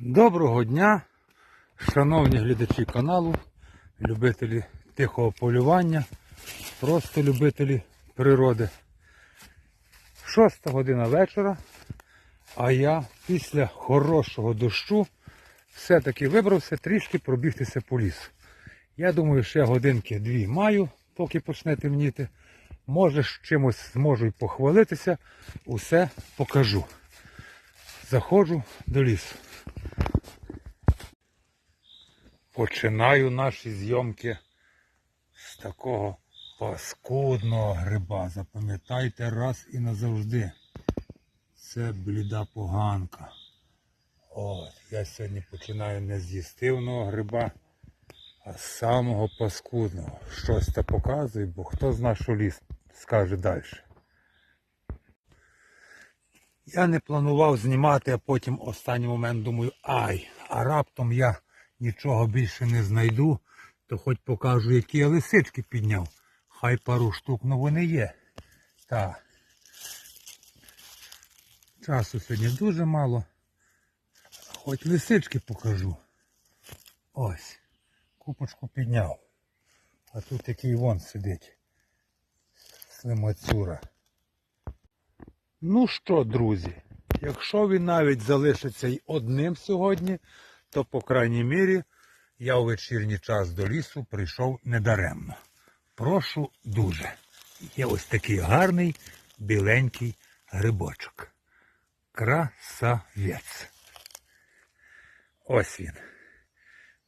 Доброго дня, шановні глядачі каналу, любителі тихого полювання, просто любителі природи. Шоста година вечора, а я після хорошого дощу все-таки вибрався трішки пробігтися по лісу. Я думаю, ще годинки дві маю, поки почне темніти. Може, чимось зможу й похвалитися, усе покажу. Заходжу до лісу. Починаю наші зйомки з такого паскудного гриба. Запам'ятайте раз і назавжди. Це бліда поганка. От, я сьогодні починаю не з їстивного гриба, а з самого паскудного. Щось та показує, бо хто зна, що ліс скаже далі. Я не планував знімати, а потім останній момент думаю, ай, а раптом я нічого більше не знайду, то хоч покажу, які я лисички підняв. Хай пару штук, ну вони є. Так. Часу сьогодні дуже мало. Хоч лисички покажу. Ось. Купочку підняв. А тут такий вон сидить. Слимацюра. Ну що, друзі, якщо він навіть залишиться й одним сьогодні, то, по крайній мірі, я у вечірній час до лісу прийшов недаремно. Прошу дуже. Є ось такий гарний біленький грибочок. Красавець. Ось він.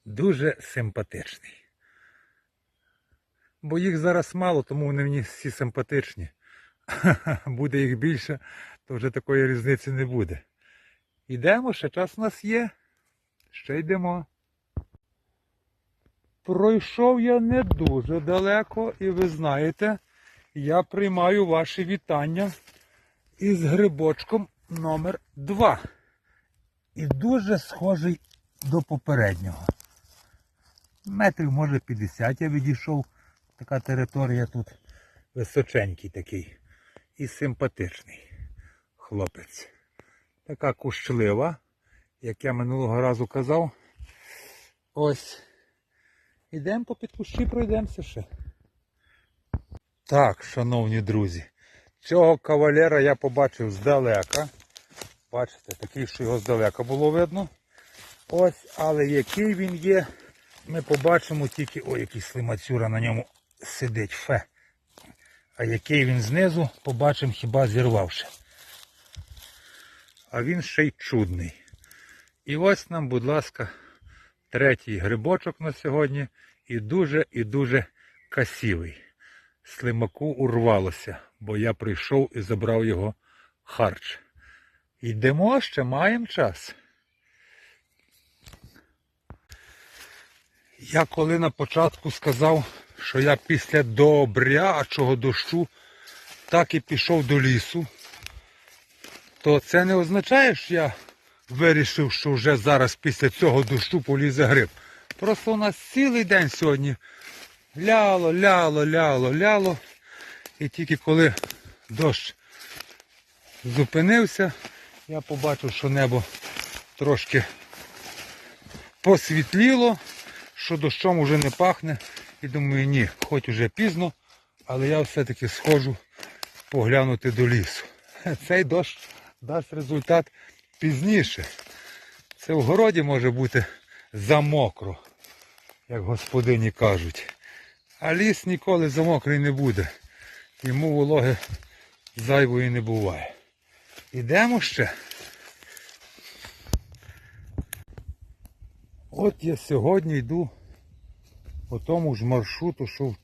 Дуже симпатичний. Бо їх зараз мало, тому вони мені всі симпатичні. Буде їх більше, то вже такої різниці не буде. Йдемо, ще час у нас є. Ще йдемо. Пройшов я не дуже далеко, і ви знаєте, я приймаю ваші вітання із грибочком номер 2 І дуже схожий до попереднього. Метрів, може, 50 я відійшов. Така територія тут височенький такий. І симпатичний хлопець. Така кущлива, як я минулого разу казав. Ось. Ідемо по підкущі, пройдемося ще. Так, шановні друзі, цього кавалера я побачив здалека. Бачите, такий, що його здалека було видно. Ось, але який він є, ми побачимо тільки... Ой, який слимацюра на ньому сидить, фе. А який він знизу, побачимо хіба зірвавши. А він ще й чудний. І ось нам, будь ласка, третій грибочок на сьогодні. І дуже і дуже красивий. Слимаку урвалося, бо я прийшов і забрав його харч. Йдемо ще маємо час. Я коли на початку сказав, що я після добрячого дощу так і пішов до лісу, то це не означає, що я вирішив, що вже зараз після цього дощу полізе гриб. Просто у нас цілий день сьогодні ляло, ляло, ляло, ляло. І тільки коли дощ зупинився, я побачив, що небо трошки посвітліло, що дощом уже не пахне. І думаю, ні, хоч уже пізно, але я все-таки схожу поглянути до лісу. Цей дощ дасть результат пізніше. Це в городі може бути замокро, як господині кажуть. А ліс ніколи замокрий не буде. Йому вологи зайвої не буває. Ідемо ще. От я сьогодні йду по тому ж маршруту, що в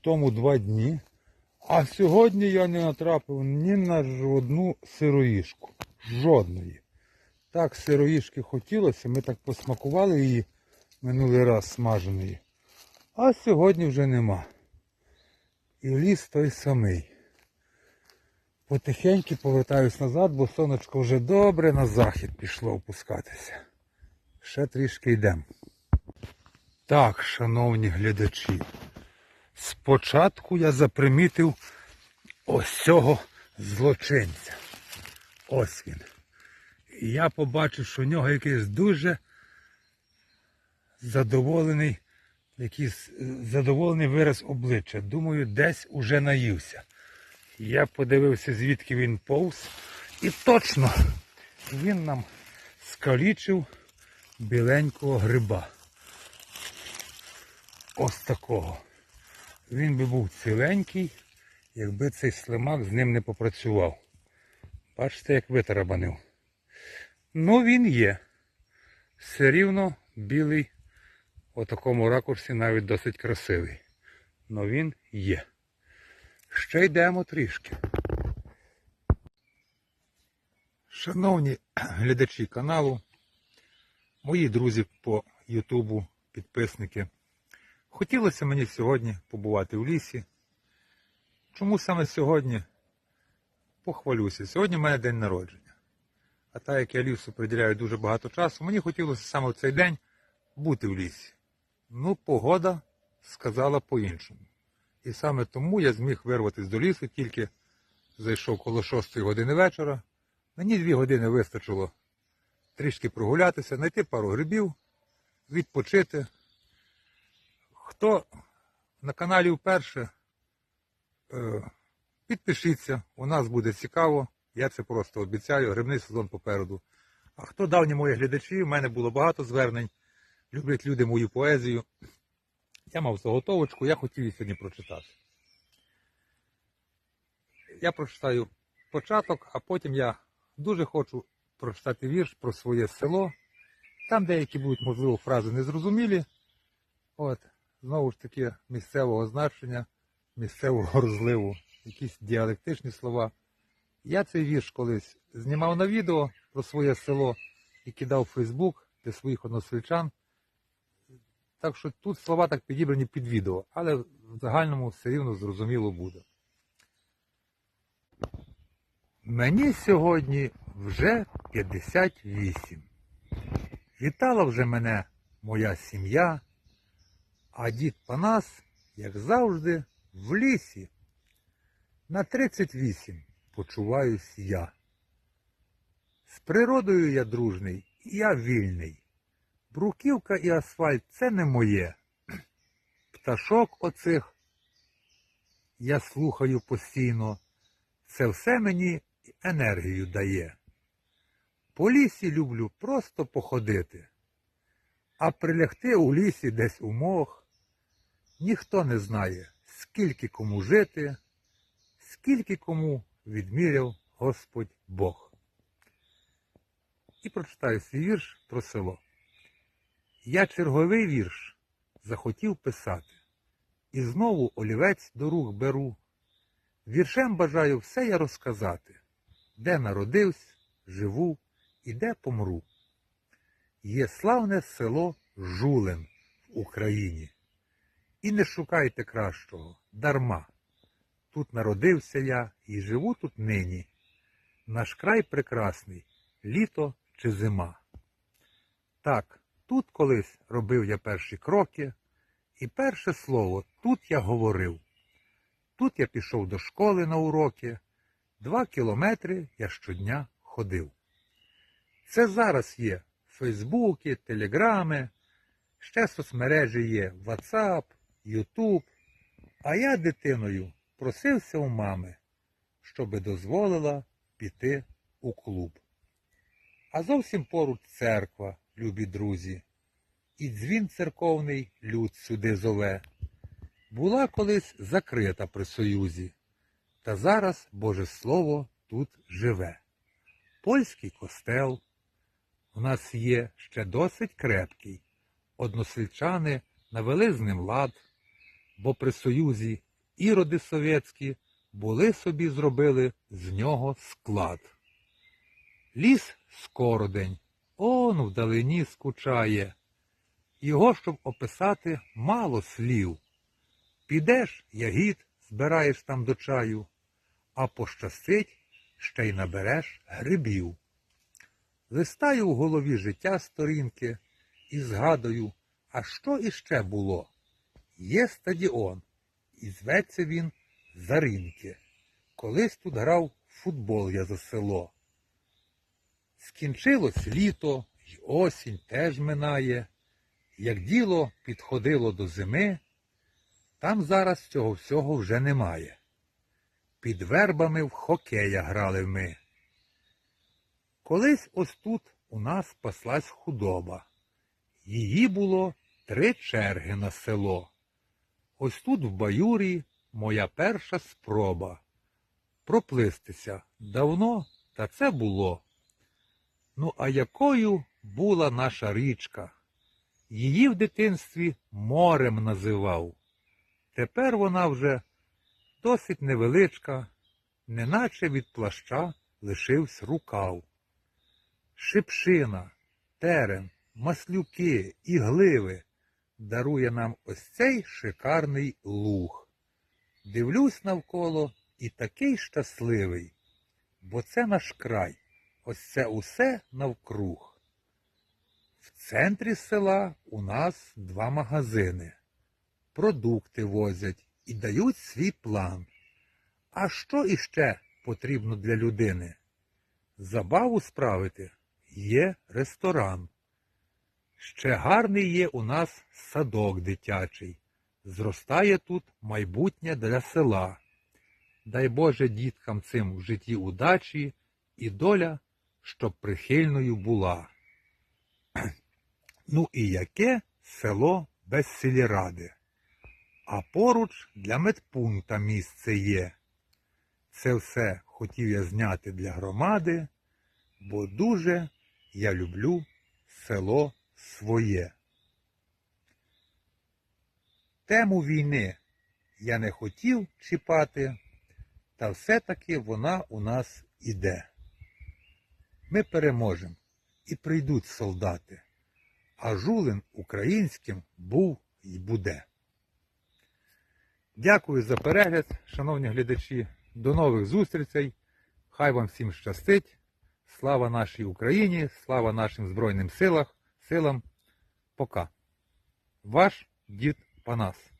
тому два дні. А сьогодні я не натрапив ні на одну сироїшку. Жодної. Так сироїшки хотілося, ми так посмакували її минулий раз смаженої. А сьогодні вже нема. І ліс той самий. Потихеньку повертаюсь назад, бо сонечко вже добре на захід пішло опускатися. Ще трішки йдемо. Так, шановні глядачі, спочатку я запримітив ось цього злочинця. Ось він. І я побачив, що в нього якийсь дуже задоволений, якийсь е, задоволений вираз обличчя. Думаю, десь уже наївся. Я подивився, звідки він повз. І точно він нам скалічив біленького гриба. Ось такого. Він би був ціленький, якби цей слимак з ним не попрацював. Бачите, як витарабанив. Ну, він є. Все рівно білий, у такому ракурсі навіть досить красивий. Но він є. Ще йдемо трішки. Шановні глядачі каналу, мої друзі по Ютубу, підписники. Хотілося мені сьогодні побувати в лісі. Чому саме сьогодні? Похвалюся. Сьогодні в мене день народження. А так як я лісу приділяю дуже багато часу, мені хотілося саме в цей день бути в лісі. Ну, погода сказала по-іншому. І саме тому я зміг вирватися до лісу, тільки зайшов коло 6 години вечора. Мені дві години вистачило трішки прогулятися, знайти пару грибів, відпочити. Хто на каналі вперше, е, підпишіться, у нас буде цікаво. Я це просто обіцяю, грибний сезон попереду. А хто давні мої глядачі, в мене було багато звернень, люблять люди мою поезію. Я мав заготовочку, я хотів її сьогодні прочитати. Я прочитаю початок, а потім я дуже хочу прочитати вірш про своє село. Там деякі будуть, можливо, фрази незрозумілі. От, знову ж таки, місцевого значення, місцевого розливу, якісь діалектичні слова. Я цей вірш колись знімав на відео про своє село і кидав в Фейсбук для своїх односельчан. Так що тут слова так підібрані під відео, але в загальному все рівно зрозуміло буде. Мені сьогодні вже 58. Вітала вже мене моя сім'я, а дід Панас, як завжди, в лісі. На 38 почуваюсь я. З природою я дружний, і я вільний. Бруківка і асфальт це не моє. Пташок оцих я слухаю постійно. Це все мені енергію дає. По лісі люблю просто походити, а прилягти у лісі десь у мох. Ніхто не знає, скільки кому жити, скільки кому відміряв Господь Бог. І прочитаю свій вірш про село. Я черговий вірш захотів писати, і знову олівець до рук беру. Віршем бажаю все я розказати, де народився, живу і де помру. Є славне село Жулин в Україні. І не шукайте кращого, дарма. Тут народився я і живу тут нині. Наш край прекрасний, літо чи зима. Так, тут колись робив я перші кроки, і перше слово тут я говорив. Тут я пішов до школи на уроки, два кілометри я щодня ходив. Це зараз є Фейсбуки, Телеграми, ще соцмережі є WhatsApp, YouTube. А я дитиною просився у мами, щоби дозволила піти у клуб. А зовсім поруч церква, любі друзі, і дзвін церковний люд сюди зове. Була колись закрита при Союзі, та зараз Боже Слово тут живе. Польський костел у нас є ще досить крепкий. Односельчани навели з ним лад, бо при Союзі іроди совєтські були собі зробили з нього склад. Ліс скородень, он вдалині скучає. Його, щоб описати, мало слів. Підеш, ягід, збираєш там до чаю, а пощастить, ще й набереш грибів. Листаю в голові життя сторінки і згадую, а що іще було? Є стадіон, і зветься він Заринки. Колись тут грав футбол я за село. Скінчилось літо, й осінь теж минає. Як діло підходило до зими, там зараз цього всього вже немає. Під вербами в хокея грали ми. Колись ось тут у нас паслась худоба. Її було три черги на село. Ось тут в баюрі моя перша спроба. Проплистися давно, та це було. Ну, а якою була наша річка? Її в дитинстві морем називав. Тепер вона вже досить невеличка, неначе від плаща лишився рукав. Шипшина, терен, маслюки і гливи дарує нам ось цей шикарний луг. Дивлюсь навколо і такий щасливий, бо це наш край, ось це усе навкруг. В центрі села у нас два магазини. Продукти возять і дають свій план. А що іще потрібно для людини? Забаву справити є ресторан. Ще гарний є у нас садок дитячий. Зростає тут майбутнє для села. Дай Боже діткам цим в житті удачі і доля, щоб прихильною була. Ну і яке село без сільради? А поруч для медпункта місце є. Це все хотів я зняти для громади, бо дуже я люблю село своє. Тему війни я не хотів чіпати, та все-таки вона у нас іде. Ми переможемо і прийдуть солдати, а жулин українським був і буде. Дякую за перегляд, шановні глядачі. До нових зустрічей. Хай вам всім щастить. Слава нашій Україні, слава нашим Збройним силам. Силам. Пока. Ваш дід Панас.